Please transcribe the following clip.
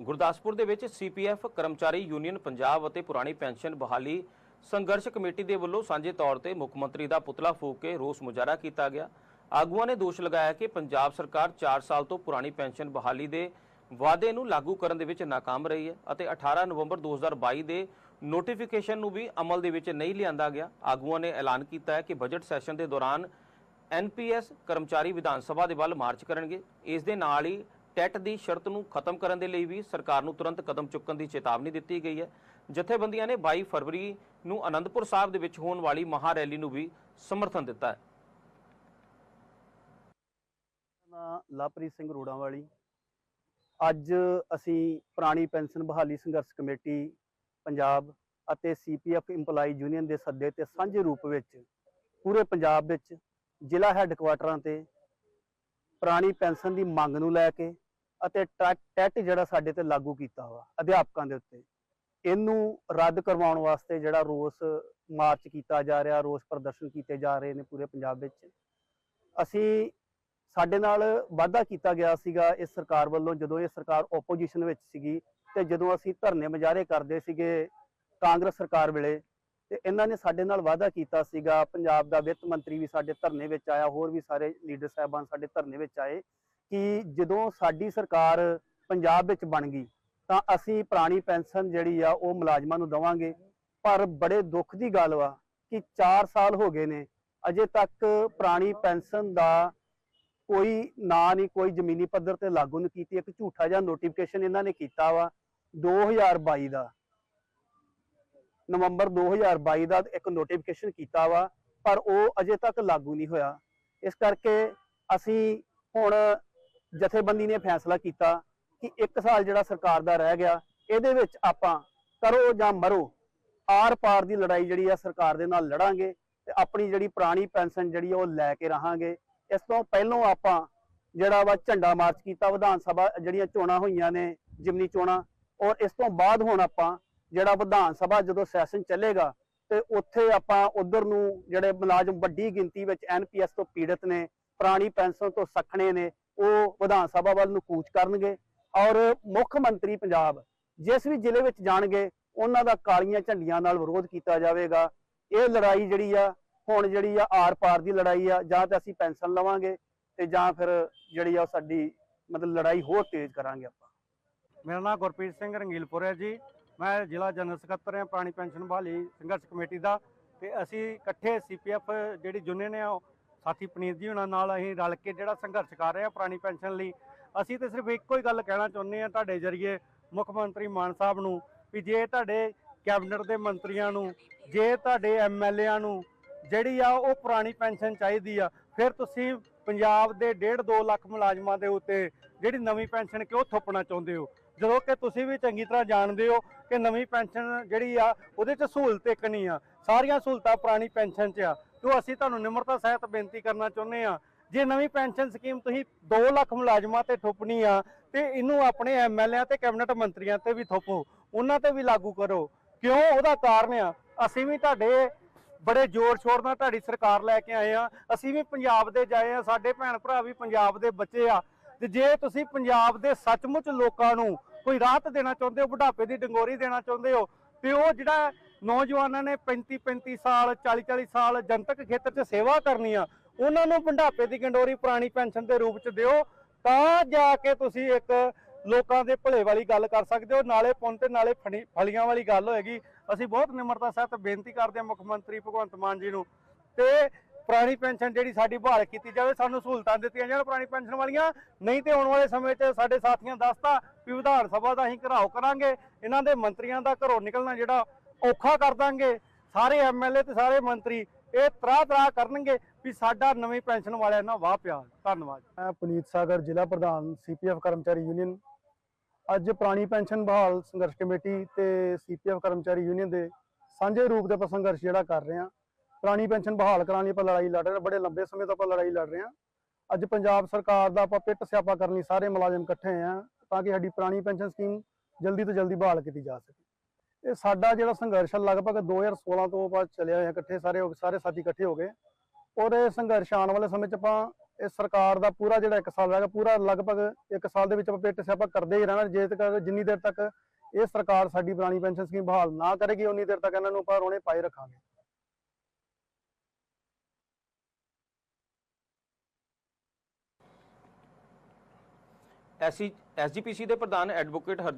ਗੁਰਦਾਸਪੁਰ ਦੇ ਵਿੱਚ ਸੀਪੀਐਫ, ਕਰਮਚਾਰੀ ਯੂਨੀਅਨ, ਪੰਜਾਬ ਅਤੇ ਪੁਰਾਣੀ ਪੈਨਸ਼ਨ ਬਹਾਲੀ ਸੰਘਰਸ਼ ਕਮੇਟੀ ਦੇ ਵੱਲੋਂ ਸਾਂਝੇ ਤੌਰ ਤੇ ਮੁੱਖ ਮੰਤਰੀ ਦਾ ਪੁਤਲਾ ਫੂਕ ਕੇ ਰੋਸ ਮੁਜ਼ਾਹਰਾ ਕੀਤਾ ਗਿਆ। ਆਗੂਆਂ ਨੇ ਦੋਸ਼ ਲਗਾਇਆ ਕਿ ਪੰਜਾਬ ਸਰਕਾਰ 4 ਸਾਲ ਤੋਂ ਪੁਰਾਣੀ ਪੈਨਸ਼ਨ ਬਹਾਲੀ ਦੇ ਵਾਅਦੇ ਨੂੰ ਲਾਗੂ ਕਰਨ ਦੇ ਵਿੱਚ ਨਾਕਾਮ ਰਹੀ ਹੈ ਅਤੇ 18 ਨਵੰਬਰ 2022 ਦੇ ਨੋਟੀਫਿਕੇਸ਼ਨ ਨੂੰ ਵੀ ਅਮਲ ਦੇ ਵਿੱਚ ਨਹੀਂ ਲਿਆਂਦਾ ਗਿਆ। ਆਗੂਆਂ ਨੇ ਐਲਾਨ ਕੀਤਾ ਹੈ ਕਿ ਬਜਟ ਸੈਸ਼ਨ ਦੇ ਦੌਰਾਨ ਐਨਪੀਐਸ ਕਰਮਚਾਰੀ ਵਿਧਾਨ ਸਭਾ ਦੇ ਵੱਲ ਮਾਰਚ ਕਰਨਗੇ। ਇਸ ਦੇ ਨਾਲ ਹੀ ਟੈਟ ਦੀ ਸ਼ਰਤ ਨੂੰ ਖਤਮ ਕਰਨ ਦੇ ਲਈ ਵੀ ਸਰਕਾਰ ਨੂੰ ਤੁਰੰਤ ਕਦਮ ਚੁੱਕਣ ਦੀ ਚੇਤਾਵਨੀ ਦਿੱਤੀ ਗਈ ਹੈ। ਜਥੇਬੰਦੀਆਂ ਨੇ 22 ਫਰਵਰੀ ਨੂੰ ਅਨੰਦਪੁਰ ਸਾਹਿਬ ਦੇ ਵਿੱਚ ਹੋਣ ਵਾਲੀ ਮਹਾ ਰੈਲੀ ਨੂੰ ਵੀ ਸਮਰਥਨ ਦਿੱਤਾ ਹੈ। ਨਾਂ ਲਵਪ੍ਰੀਤ ਸਿੰਘ ਰੋੜਾਂ ਵਾਲੀ ਅੱਜ ਅਸੀਂ ਪੁਰਾਣੀ ਪੈਨਸ਼ਨ ਬਹਾਲੀ ਸੰਘਰਸ਼ ਕਮੇਟੀ, ਪੰਜਾਬ ਅਤੇ ਸੀਪੀਐਫ EMPLOYE ਯੂਨੀਅਨ ਦੇ ਸੱਦੇ ਤੇ ਸਾਂਝੇ ਰੂਪ ਵਿੱਚ ਪੂਰੇ ਪੰਜਾਬ ਵਿੱਚ ਜ਼ਿਲ੍ਹਾ ਹੈੱਡਕੁਆਟਰਾਂ ਤੇ ਪੁਰਾਣੀ ਪੈਨਸ਼ਨ ਦੀ ਮੰਗ ਨੂੰ ਲੈ ਕੇ ਅਤੇ ਟੈ- ਟੈਟ ਜਿਹੜਾ ਸਾਡੇ ਤੇ ਲਾਗੂ ਕੀਤਾ ਵਾ, ਅਧਿਆਪਕਾਂ ਦੇ ਉੱਤੇ। ਇਹਨੂੰ ਰੱਦ ਕਰਵਾਉਣ ਵਾਸਤੇ ਜਿਹੜਾ ਰੋਸ ਮਾਰਚ ਕੀਤਾ ਜਾ ਰਿਹਾ, ਰੋਸ ਪ੍ਰਦਰਸ਼ਨ ਕੀਤੇ ਜਾ ਰਹੇ ਨੇ ਪੂਰੇ ਪੰਜਾਬ ਵਿੱਚ। ਅਸੀਂ ਸਾਡੇ ਨਾਲ ਵਾਅਦਾ ਕੀਤਾ ਗਿਆ ਸੀਗਾ ਇਸ ਸਰਕਾਰ ਵੱਲੋਂ, ਜਦੋਂ ਇਹ ਸਰਕਾਰ ਆਪੋਜੀਸ਼ਨ ਵਿੱਚ ਸੀਗੀ ਤੇ ਜਦੋਂ ਅਸੀਂ ਧਰਨੇ ਮੁਜ਼ਾਹਰੇ ਕਰਦੇ ਸੀਗੇ ਕਾਂਗਰਸ ਸਰਕਾਰ ਵੇਲੇ, ਤੇ ਇਹਨਾਂ ਨੇ ਸਾਡੇ ਨਾਲ ਵਾਅਦਾ ਕੀਤਾ ਸੀਗਾ। ਪੰਜਾਬ ਦਾ ਵਿੱਤ ਮੰਤਰੀ ਵੀ ਸਾਡੇ ਧਰਨੇ ਵਿੱਚ ਆਇਆ, ਹੋਰ ਵੀ ਸਾਰੇ ਲੀਡਰ ਸਾਹਿਬਾਨ ਸਾਡੇ ਧਰਨੇ ਵਿੱਚ ਆਏ। ਕਿ ਜਦੋਂ ਸਾਡੀ ਸਰਕਾਰ ਪੰਜਾਬ ਵਿੱਚ ਬਣ ਗਈ, ਤਾਂ ਅਸੀਂ ਪੁਰਾਣੀ ਪੈਨਸ਼ਨ ਜਿਹੜੀ ਆ ਉਹ ਮੁਲਾਜ਼ਮਾਂ ਨੂੰ ਦਵਾਂਗੇ। ਪਰ ਬੜੇ ਦੁੱਖ ਦੀ ਗੱਲ ਵਾ ਕਿ 4 ਸਾਲ ਹੋ ਗਏ ਨੇ, ਅਜੇ ਤੱਕ ਪੁਰਾਣੀ ਪੈਨਸ਼ਨ ਦਾ ਕੋਈ ਨਾਂ ਨਹੀਂ, ਕੋਈ ਜ਼ਮੀਨੀ ਪੱਧਰ ਤੇ ਲਾਗੂ ਨਹੀਂ ਕੀਤੀ। ਇੱਕ ਝੂਠਾ ਜਿਹਾ ਨੋਟੀਫਿਕੇਸ਼ਨ ਇਹਨਾਂ ਨੇ ਕੀਤਾ ਵਾ 2022 ਦਾ। ਨਵੰਬਰ 2022 ਦਾ ਇੱਕ ਨੋਟੀਫਿਕੇਸ਼ਨ ਕੀਤਾ ਵਾ, ਪਰ ਉਹ ਅਜੇ ਤੱਕ ਲਾਗੂ ਨਹੀਂ ਹੋਇਆ। ਇਸ ਕਰਕੇ ਅਸੀਂ ਹੁਣ ਜਥੇਬੰਦੀ ਨੇ ਫੈਸਲਾ ਕੀਤਾ ਕਿ ਇੱਕ ਸਾਲ ਜਿਹੜਾ ਸਰਕਾਰ ਦਾ ਰਹਿ ਗਿਆ, ਇਹਦੇ ਵਿੱਚ ਆਪਾਂ ਕਰੋ ਜਾਂ ਮਰੋ, ਆਰ ਪਾਰ ਦੀ ਲੜਾਈ ਜਿਹੜੀ ਆ ਸਰਕਾਰ ਦੇ ਨਾਲ ਲੜਾਂਗੇ ਤੇ ਆਪਣੀ ਜਿਹੜੀ ਪੁਰਾਣੀ ਪੈਨਸ਼ਨ ਜਿਹੜੀ ਉਹ ਲੈ ਕੇ ਰਹਾਂਗੇ। ਇਸ ਤੋਂ ਪਹਿਲਾਂ ਆਪਾਂ ਜਿਹੜਾ ਵਾ ਝੰਡਾ ਮਾਰਚ ਕੀਤਾ, ਵਿਧਾਨ ਸਭਾ ਜਿਹੜੀਆਂ ਚੋਣਾਂ ਹੋਈਆਂ ਨੇ, ਜਿਮਨੀ ਚੋਣਾਂ, ਔਰ ਇਸ ਤੋਂ ਬਾਅਦ ਹੁਣ ਆਪਾਂ ਜਿਹੜਾ ਵਿਧਾਨ ਸਭਾ ਜਦੋਂ ਸੈਸ਼ਨ ਚੱਲੇਗਾ ਤੇ ਉੱਥੇ ਆਪਾਂ ਉਧਰ ਨੂੰ ਜਿਹੜੇ ਮੁਲਾਜ਼ਮ ਵੱਡੀ ਗਿਣਤੀ ਵਿੱਚ ਐਨਪੀਐਸ ਤੋਂ ਪੀੜਤ ਨੇ, ਪੁਰਾਣੀ ਪੈਨਸ਼ਨ ਤੋਂ ਸਖਣੇ ਨੇ ਉਹ ਵਿਧਾਨ ਸਭਾ ਵੱਲ ਨੂੰ ਕੂਚ ਕਰਨਗੇ ਔਰ ਮੁੱਖ ਮੰਤਰੀ ਪੰਜਾਬ ਜਿਸ ਵੀ ਜ਼ਿਲ੍ਹੇ ਵਿੱਚ ਜਾਣਗੇ, ਉਹਨਾਂ ਦਾ ਕਾਲੀਆਂ ਝੰਡੀਆਂ ਨਾਲ ਵਿਰੋਧ ਕੀਤਾ ਜਾਵੇਗਾ। ਇਹ ਲੜਾਈ ਜਿਹੜੀ ਆ, ਹੁਣ ਜਿਹੜੀ ਆ ਆਰ ਪਾਰ ਦੀ ਲੜਾਈ ਆ, ਜਾਂ ਤੇ ਅਸੀਂ ਪੈਨਸ਼ਨ ਲਵਾਂਗੇ ਤੇ ਜਾਂ ਫਿਰ ਜਿਹੜੀ ਆ ਸਾਡੀ ਮਤਲਬ ਲੜਾਈ ਹੋਰ ਤੇਜ਼ ਕਰਾਂਗੇ ਆਪਾਂ। ਮੇਰਾ ਨਾਮ ਗੁਰਪ੍ਰੀਤ ਸਿੰਘ ਰੰਗੀਲਪੁਰ ਹੈ ਜੀ। ਮੈਂ ਜ਼ਿਲ੍ਹਾ ਜਨਰਲ ਸਕੱਤਰ ਹਾਂ, ਪੁਰਾਣੀ ਪੈਨਸ਼ਨ ਬਹਾਲੀ ਸੰਘਰਸ਼ ਕਮੇਟੀ ਦਾ ਤੇ ਅਸੀਂ ਇਕੱਠੇ ਸੀਪੀਐਫ ਜਿਹੜੀ ਯੂਨੀਅਨ ਹੈ ਸਾਥੀ ਪਨੀਤ ਜੀ ਉਹਨਾਂ ਨਾਲ ਅਸੀਂ ਰਲ ਕੇ ਜਿਹੜਾ ਸੰਘਰਸ਼ ਕਰ ਰਹੇ ਹਾਂ ਪੁਰਾਣੀ ਪੈਨਸ਼ਨ ਲਈ, ਅਸੀਂ ਤੇ ਸਿਰਫ ਇੱਕੋ ਹੀ ਗੱਲ ਕਹਿਣਾ ਚਾਹੁੰਦੇ ਹਾਂ ਤੁਹਾਡੇ ਜਰੀਏ ਮੁੱਖ ਮੰਤਰੀ ਮਾਨ ਸਾਹਿਬ ਨੂੰ ਵੀ ਜੇ ਤੁਹਾਡੇ ਕੈਬਨਿਟ ਦੇ ਮੰਤਰੀਆਂ ਨੂੰ, ਜੇ ਤੁਹਾਡੇ ਐਮਐਲਏਆਂ ਨੂੰ ਜਿਹੜੀ ਆ ਉਹ ਪੁਰਾਣੀ ਪੈਨਸ਼ਨ ਚਾਹੀਦੀ ਆ, ਫਿਰ ਤੁਸੀਂ ਪੰਜਾਬ ਦੇ 1.5 2 ਲੱਖ ਮੁਲਾਜ਼ਮਾਂ ਦੇ ਉੱਤੇ ਜਿਹੜੀ ਨਵੀਂ ਪੈਨਸ਼ਨ ਕਿਉਂ ਥੋਪਣਾ ਚਾਹੁੰਦੇ ਹੋ? ਜਦੋਂ ਕਿ ਤੁਸੀਂ ਵੀ ਚੰਗੀ ਤਰ੍ਹਾਂ ਜਾਣਦੇ ਹੋ ਕਿ ਨਵੀਂ ਪੈਨਸ਼ਨ ਜਿਹੜੀ ਆ ਉਹਦੇ 'ਚ ਸਹੂਲਤ ਇੱਕ ਨਹੀਂ ਆ, ਸਾਰੀਆਂ ਸਹੂਲਤਾਂ ਪੁਰਾਣੀ ਪੈਨਸ਼ਨ 'ਚ ਆ। ਤੋਂ ਅਸੀਂ ਤੁਹਾਨੂੰ ਨਿਮਰਤਾ ਸਹਿਤ ਬੇਨਤੀ ਕਰਨਾ ਚਾਹੁੰਦੇ ਆ ਜੇ ਨਵੀਂ ਪੈਨਸ਼ਨ ਸਕੀਮ ਤੁਸੀਂ 2 ਲੱਖ ਮੁਲਾਜ਼ਮਾਂ ਤੇ ਥੋਪਣੀ ਆ, ਤੇ ਇਹਨੂੰ ਆਪਣੇ ਐਮਐਲਏ ਤੇ ਕੈਬਨਿਟ ਮੰਤਰੀਆਂ ਤੇ ਵੀ ਥੋਪੋ, ਉਹਨਾਂ ਤੇ ਵੀ ਲਾਗੂ ਕਰੋ। ਕਿਉਂ? ਉਹਦਾ ਕਾਰਨ ਆ, ਅਸੀਂ ਵੀ ਤੁਹਾਡੇ ਬੜੇ ਜ਼ੋਰ ਸ਼ੋਰ ਨਾਲ ਤੁਹਾਡੀ ਸਰਕਾਰ ਲੈ ਕੇ ਆਏ ਆ, ਅਸੀਂ ਵੀ ਪੰਜਾਬ ਦੇ ਜਾਏ ਆ, ਸਾਡੇ ਭੈਣ ਭਰਾ ਵੀ ਪੰਜਾਬ ਦੇ ਬੱਚੇ ਆ, ਤੇ ਜੇ ਤੁਸੀਂ ਪੰਜਾਬ ਦੇ ਸੱਚਮੁੱਚ ਲੋਕਾਂ ਨੂੰ ਕੋਈ ਰਾਹਤ ਦੇਣਾ ਚਾਹੁੰਦੇ ਹੋ, ਬੁਢਾਪੇ ਦੀ ਡੰਗੋਰੀ ਦੇਣਾ ਚਾਹੁੰਦੇ ਹੋ, ਤੇ ਉਹ ਜਿਹੜਾ ਨੌਜਵਾਨਾਂ ਨੇ 35 35 ਸਾਲ 40 40 ਸਾਲ ਜਨਤਕ ਖੇਤਰ 'ਚ ਸੇਵਾ ਕਰਨੀ ਆ, ਉਹਨਾਂ ਨੂੰ ਬੁਢਾਪੇ ਦੀ ਗੰਡੋਰੀ ਪੁਰਾਣੀ ਪੈਨਸ਼ਨ ਦੇ ਰੂਪ 'ਚ ਦਿਓ, ਤਾਂ ਜਾ ਕੇ ਤੁਸੀਂ ਇੱਕ ਲੋਕਾਂ ਦੇ ਭਲੇ ਵਾਲੀ ਗੱਲ ਕਰ ਸਕਦੇ ਹੋ, ਨਾਲੇ ਪੁੰਨ ਤੇ ਨਾਲੇ ਫਣੀ- ਫਲੀਆਂ ਵਾਲੀ ਗੱਲ ਹੋਏਗੀ। ਅਸੀਂ ਬਹੁਤ ਨਿਮਰਤਾ ਸਹਿਤ ਬੇਨਤੀ ਕਰਦੇ ਹਾਂ ਮੁੱਖ ਮੰਤਰੀ ਭਗਵੰਤ ਮਾਨ ਜੀ ਨੂੰ, ਤੇ ਪੁਰਾਣੀ ਪੈਨਸ਼ਨ ਜਿਹੜੀ ਸਾਡੀ ਬਹਾਲ ਕੀਤੀ ਜਾਵੇ, ਸਾਨੂੰ ਸਹੂਲਤਾਂ ਦਿੱਤੀਆਂ ਜਾਣ ਪੁਰਾਣੀ ਪੈਨਸ਼ਨ ਵਾਲੀਆਂ, ਨਹੀਂ ਤੇ ਆਉਣ ਵਾਲੇ ਸਮੇਂ 'ਚ ਸਾਡੇ ਸਾਥੀਆਂ ਦੱਸਤਾ ਵੀ ਵਿਧਾਨ ਸਭਾ ਦਾ ਅਸੀਂ ਘਰਾਓ ਕਰਾਂਗੇ, ਇਹਨਾਂ ਦੇ ਮੰਤਰੀਆਂ ਦਾ ਘਰੋਂ ਨਿਕਲਣਾ ਜਿਹੜਾ ਔਖਾ ਕਰ ਦਾਂਗੇ। ਸਾਰੇ ਐਮਐਲਏ ਤੇ ਸਾਰੇ ਮੰਤਰੀ ਇਹ ਤਰਾ ਤਰਾ ਕਰਨਗੇ ਵੀ ਸਾਡਾ ਨਵੀਂ ਪੈਨਸ਼ਨ ਵਾਲਿਆਂ ਨਾਲ ਵਾਹ ਪਿਆ ਧੰਨਵਾਦ। ਮੈਂ ਪੁਨੀਤ ਸਾਗਰ, ਜ਼ਿਲ੍ਹਾ ਪ੍ਰਧਾਨ, ਸੀਪੀਐਫ ਕਰਮਚਾਰੀ ਯੂਨੀਅਨ। ਅੱਜ ਪੁਰਾਣੀ ਪੈਨਸ਼ਨ ਬਹਾਲ ਸੰਘਰਸ਼ ਕਮੇਟੀ ਤੇ ਸੀਪੀਐਫ ਕਰਮਚਾਰੀ ਯੂਨੀਅਨ ਦੇ ਸਾਂਝੇ ਰੂਪ ਦੇ ਆਪਾਂ ਸੰਘਰਸ਼ ਜਿਹੜਾ ਕਰ ਰਹੇ ਹਾਂ। ਪੁਰਾਣੀ ਪੈਨਸ਼ਨ ਬਹਾਲ ਕਰਾਉਣ ਲਈ ਆਪਾਂ ਲੜਾਈ ਲੜ ਰਹੇ ਹਾਂ। ਬੜੇ ਲੰਬੇ ਸਮੇਂ ਤੋਂ ਆਪਾਂ ਲੜਾਈ ਲੜ ਰਹੇ ਹਾਂ। ਅੱਜ ਪੰਜਾਬ ਸਰਕਾਰ ਦਾ ਆਪਾਂ ਪਿੱਟ ਸਿਆਪਾ ਕਰਨ ਲਈ ਸਾਰੇ ਮੁਲਾਜ਼ਮ ਇਕੱਠੇ ਹੋਏ ਹਾਂ ਤਾਂ ਕਿ ਸਾਡੀ ਪੁਰਾਣੀ ਪੈਨਸ਼ਨ ਸਕੀਮ ਜਲਦੀ ਤੋਂ ਜਲਦੀ ਬਹਾਲ ਕੀਤੀ ਜਾ ਸਕੇ। ਇਹ ਸਾਡਾ ਜਿਹੜਾ ਸੰਘਰਸ਼ ਲਗਭਗ 2016 ਤੋਂ ਬਾਅਦ ਚੱਲਿਆ ਹੋਇਆ ਇਕੱਠੇ ਸਾਰੇ ਸਾਰੇ ਸਾਥੀ ਇਕੱਠੇ ਹੋ ਗਏ। ਔਰ ਇਹ ਸੰਘਰਸ਼ ਆਉਣ ਵਾਲੇ ਸਮੇਂ 'ਚ ਆਪਾਂ ਇਹ ਸਰਕਾਰ ਦਾ ਪੂਰਾ ਜਿਹੜਾ 1 ਸਾਲ ਹੈਗਾ ਪੂਰਾ ਲਗਭਗ 1 ਸਾਲ ਦੇ ਵਿੱਚ ਆਪਾਂ ਪੇਟ ਸਿਆਪਾ ਕਰਦੇ ਹੀ ਰਹਿਣਾ, ਜੇ ਤੱਕ ਜਿੰਨੀ ਦੇਰ ਤੱਕ ਇਹ ਸਰਕਾਰ ਸਾਡੀ ਪੁਰਾਣੀ ਪੈਨਸ਼ਨ ਸਕੀਮ ਬਹਾਲ ਨਾ ਕਰੇਗੀ, ਉਨੀ ਦੇਰ ਤੱਕ ਇਹਨਾਂ ਨੂੰ ਆਪਾਂ ਰੋਣੇ ਪਾਈ ਰੱਖਾਂਗੇ। ਐਸੀ ਐਸਜੀਪੀਸੀ ਦੇ ਪ੍ਰਧਾਨ ਐਡਵੋਕੇਟ